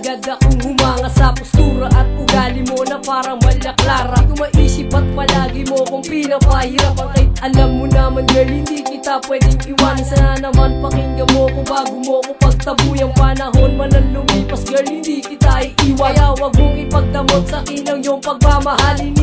agad akong humanga sa postura at ugali mo na parang malaklara Tumaisip at palagi mo kong pinapahirap. At kahit alam mo naman girl hindi kita pwedeng iwanan. Sana naman pakinggan mo ko bago mo ko pagtabuyan Panahon man ang lumipas girl hindi kita iiwan. Kaya wag mong ipagdamot sa akin ang iyong pagmamahalin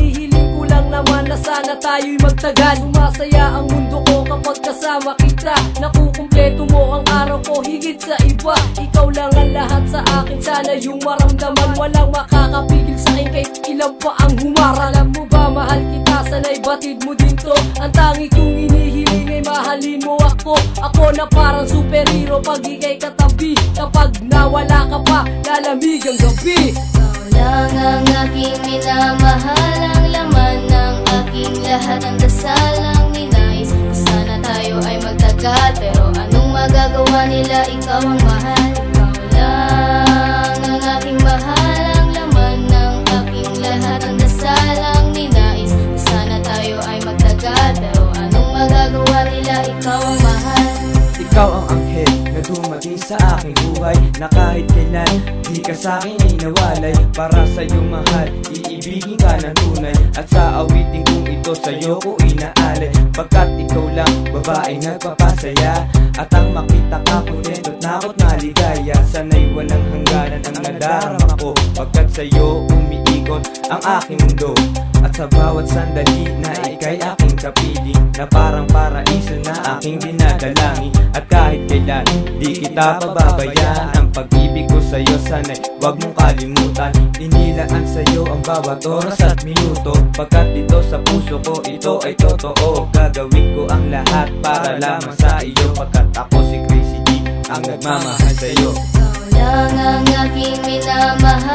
naman na sana tayo'y magtagal. Sumasaya ang mundo ko kapag kasama kita. Nakukumpleto mo ang araw ko higit sa iba. Ikaw lang ang lahat sa akin. Sana yung maramdaman. Walang makakapigil sa akin kahit ilan pa ang humara Alam mo ba mahal kita? Sana'y batid mo din to. Ang tangi kong inihiling ay mahalin mo ako. Ako na parang superhero pag ikay katabi. Kapag nawala ka pa lalamig ang gabi. Ikaw lang ang aking minamahal lahat Ang dasal ang ninais Sana tayo ay magtagal Pero anong magagawa nila? Ikaw ang mahal. Ikaw aking mahal. Ang laman ng lahat Ang dasal ang ninais Sana tayo ay magtagal Pero anong magagawa nila? Ikaw ang mahal. Ikaw ang anghel na dumating sa aking buhay. Na kahit kailan di ka sa akin ay nawalay. Para sa iyong mahal, iibigin ka ng tunay At sa awiting kong ito sa'yo ko inaalay Pagkat ikaw lang babae nagpapasaya At ang makita ka kontento at nako't naligaya Sana'y walang hangganan ang nadarama ko. Pagkat sa'yo umiikot ang aking mundo At sa bawat sandali na ikay aking kapiling Na parang paraiso na aking dinadalangin. At kahit kailan di kita pababayaan. Ang pag-ibig ko sa'yo sana'y wag mong kalimutan. Inilaan sa'yo ang bawat oras at minuto. Pagkat ito sa puso ko ito ay totoo. Gagawin ko ang lahat para lamang sa iyo. Pagkat ako si Crazy G ang nagmamahal sa'yo. Ikaw lang ang aking minamahal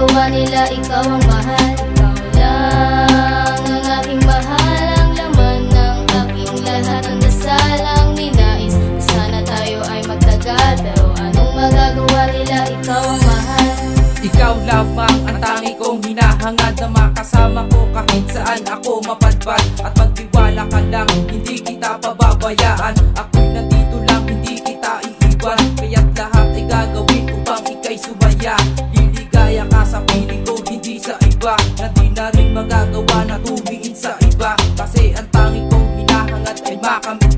magagawa nila Ikaw ang mahal. Ikaw lang ang aking mahal Ang laman ng aking lahat. Ang dasal ang ninais. Sana tayo ay magtagal Pero anong magagawa nila? Ikaw ang mahal. Ikaw lamang ang tangi kong hinahangad Na makasama ko kahit saan ako mapadpad. At magtiwala ka lang, hindi kita pababayaan. Ako'y nandito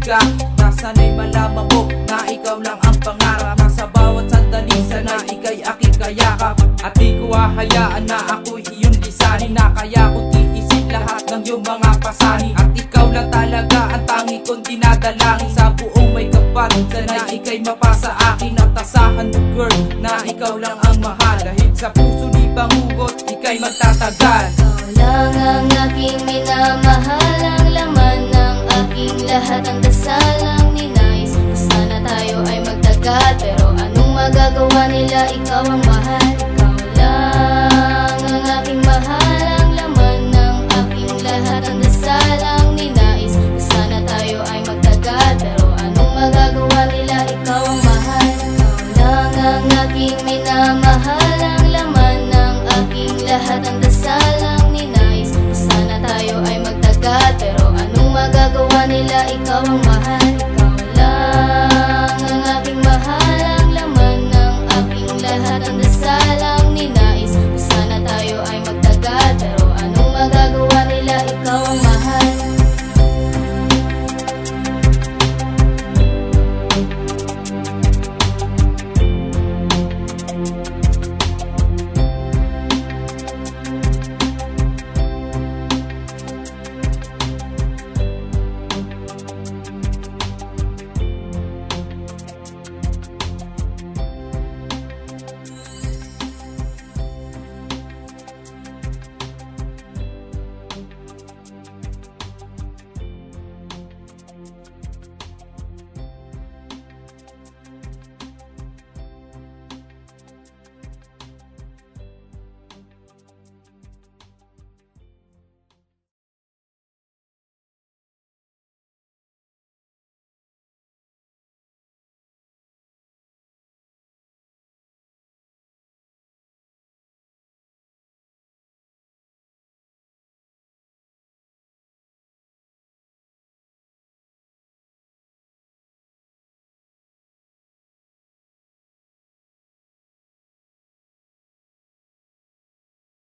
ka. Nasana'y malaman mo na ikaw lang ang pangarap. Nasa bawat sandali sana ikay aking kayakap. At di ko hahayaan na ako'y iyong lisanin Na kaya kong tiisin lahat ng iyong mga pasanin At ikaw lang talaga ang tangi kong dinadalangin. Sa buong may kapal sana ikay mapasa akin. At asahan mo girl na ikaw lang ang mahal. Dahil sa puso ni Bangugot ikay magtatagal. Ikaw lang ang aking minamahal. Ang laman ng aking lahat. Ang magagawa nila Ikaw ang mahal Ikaw lang ang aking mahal Ang laman ng aking lahat. Ang dasal ang ninais Sana tayo ay magtagal. Pero anong magagawa nila Ikaw ang mahal Ikaw lang ang aking minamahal Ang laman ng aking lahat. Ang dasal ang ninais Sana tayo ay magtagal. Pero anong magagawa nila Ikaw ang mahal